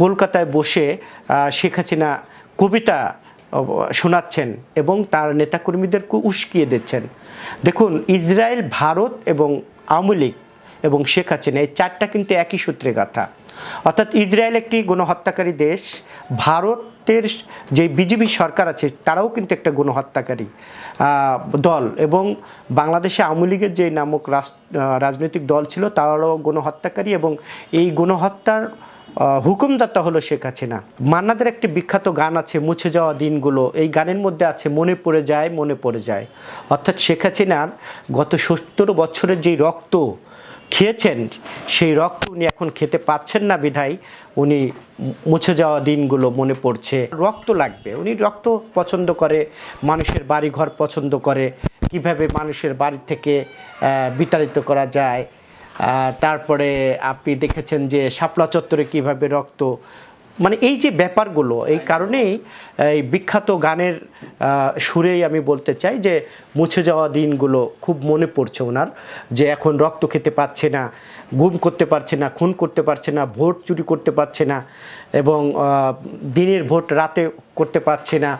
কলকাতায় বসে শেখ হাসিনা কবিতা শোনাচ্ছেন এবং তার নেতাকর্মীদেরকে উস্কিয়ে দিচ্ছেন। দেখুন, ইসরায়েল, ভারত এবং আওয়ামী এবং শেখ হাসিনা এই চারটা কিন্তু একই সূত্রে গাথা। অর্থাৎ ইসরায়েল একটি গণহত্যাকারী দেশ, ভারতের যে বিজেপি সরকার আছে তারাও কিন্তু একটা গণহত্যাকারী দল এবং বাংলাদেশে আওয়ামী লীগের যে নামক রাজনৈতিক দল ছিল তারাও গণহত্যাকারী এবং এই গণহত্যার হুকুমদাতা হলো শেখ হাসিনা। মান্নাদের একটি বিখ্যাত গান আছে, মুছে যাওয়া দিনগুলো। এই গানের মধ্যে আছে, মনে পড়ে যায়, মনে পড়ে যায়। অর্থাৎ শেখ হাসিনার গত সত্তর বছরের যেই রক্ত খেয়েছেন, সেই রক্ত উনি এখন খেতে পাচ্ছেন না বিধায় উনি মুছে যাওয়া দিনগুলো মনে পড়ছে। রক্ত লাগবে। উনি রক্ত পছন্দ করে, মানুষের বাড়ি ঘর পছন্দ করে। কীভাবে মানুষের বাড়ি থেকে বিতাড়িত করা যায় তারপরে আপনি দেখেছেন যে শাপলা চত্বরে কীভাবে রক্ত মানে এই যে ব্যাপারগুলো, এই কারণেই এই বিখ্যাত গানের সুরেই আমি বলতে চাই যে মুছে যাওয়া দিনগুলো খুব মনে পড়ছে ওনার, যে এখন রক্ত খেতে পারছে না গুম করতে পারছে না, খুন করতে পারছে না, ভোট চুরি করতে পারছে না এবং দিনের ভোট রাতে করতে পারছে না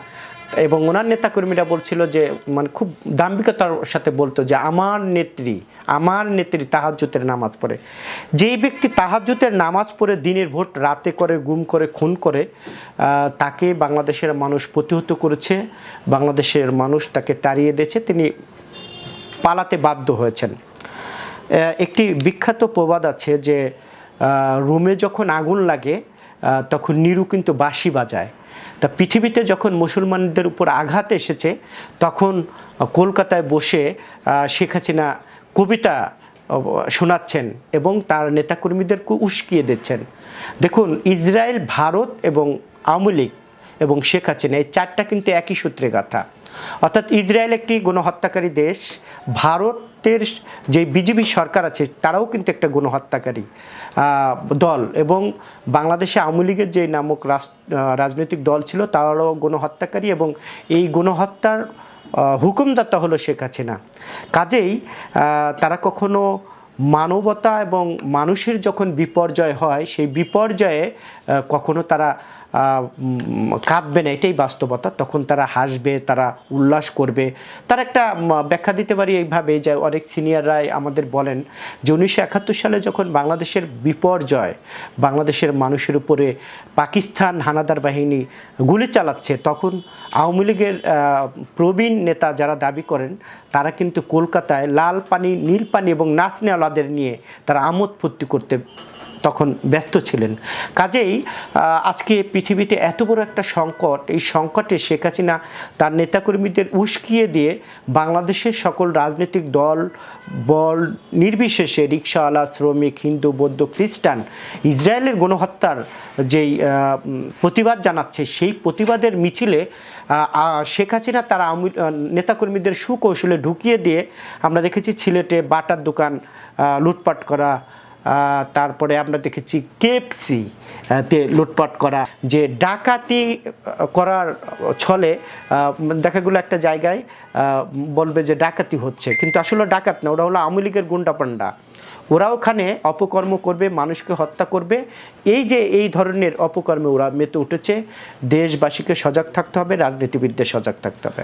এবং ওনার নেতাকর্মীরা বলছিল যে মানে খুব দাম্ভিকতার সাথে বলতো যে, আমার নেত্রী আমার নেত্রী তাহাজ্জুতের নামাজ পড়ে। যেই ব্যক্তি তাহাজ্জুতের নামাজ পড়ে, দিনের ভোট রাতে করে, গুম করে, খুন করে তাকে বাংলাদেশের মানুষ প্রতিহত করেছে, বাংলাদেশের মানুষ তাকে তাড়িয়ে দিয়েছে, তিনি পালাতে বাধ্য হয়েছেন। একটি বিখ্যাত প্রবাদ আছে যে রুমে যখন আগুন লাগে তখন নিরু কিন্তু বাঁশি বাজায়। তা পৃথিবীতে যখন মুসলমানদের উপর আঘাত এসেছে, তখন কলকাতায় বসে শেখ হাসিনা কবিতা শোনাচ্ছেন এবং তার নেতাকর্মীদেরকে উস্কিয়ে দিচ্ছেন। দেখুন, ইসরায়েল, ভারত এবং আওয়ামী লীগ এবং শেখ হাসিনা, এই চারটা কিন্তু একই সূত্রে গাথা। অর্থাৎ ইসরায়েল একটি গণহত্যাকারী দেশ, ভারতের যে বিজেপি সরকার আছে, তারাও কিন্তু একটা গণহত্যাকারী দল এবং বাংলাদেশে আওয়ামী লীগের যে নামক রাজনৈতিক দল ছিল, তারাও গণহত্যাকারী এবং এই গণহত্যার হুকুমদাতা হলো শেখ হাসিনা। কাজেই তারা কখনো মানবতা এবং মানুষের যখন বিপর্যয় হয়, সেই বিপর্যয়ে কখনো তারা কাঁদবে না, এটাই বাস্তবতা। তখন তারা হাসবে, তারা উল্লাস করবে। তার একটা ব্যাখ্যা দিতে পারি এইভাবে যে অনেক সিনিয়ররাই আমাদের বলেন যে উনিশশো একাত্তর সালে যখন বাংলাদেশের বিপর্যয়, বাংলাদেশের মানুষের উপরে পাকিস্তান হানাদার বাহিনী গুলি চালাচ্ছে, তখন আওয়ামী লীগের প্রবীণ নেতা যারা দাবি করেন, তারা কিন্তু কলকাতায় লাল পানি, নীল পানি এবং নাচনেওয়ালাদের নিয়ে তারা আমোদ ফুর্তি করতে তখন ব্যস্ত ছিলেন। কাজেই আজকে পৃথিবীতে এত বড় একটা সংকট, এই সংকটে শেখ হাসিনা তার নেতাকর্মীদের উস্কিয়ে দিয়ে বাংলাদেশের সকল রাজনৈতিক দল, বল, নির্বিশেষে রিক্সাওয়ালা শ্রমিক, হিন্দু, বৌদ্ধ, খ্রিস্টান, ইসরায়েলের গণহত্যার যেই প্রতিবাদ জানাচ্ছে, সেই প্রতিবাদের মিছিলে শেখ হাসিনা তারা নেতাকর্মীদের সুকৌশলে ঢুকিয়ে দিয়ে আমরা দেখেছি সিলেটে বাটার দোকান লুটপাট করা তারপরে আমরা দেখেছি কেপসি তে লুটপাট করা, যে ডাকাতি করার ছলে দেখা গেলো একটা জায়গায় বলবে যে ডাকাতি হচ্ছে, কিন্তু আসলে ডাকাত না, ওরা হলো আওয়ামী লীগের গুন্ডা পান্ডা ওরা ওখানে অপকর্ম করবে, মানুষকে হত্যা করবে, এই যে এই ধরনের অপকর্মে ওরা মেতে উঠেছে, দেশবাসীকে সজাগ থাকতে হবে, রাজনীতিবিদদের সজাগ থাকতে হবে।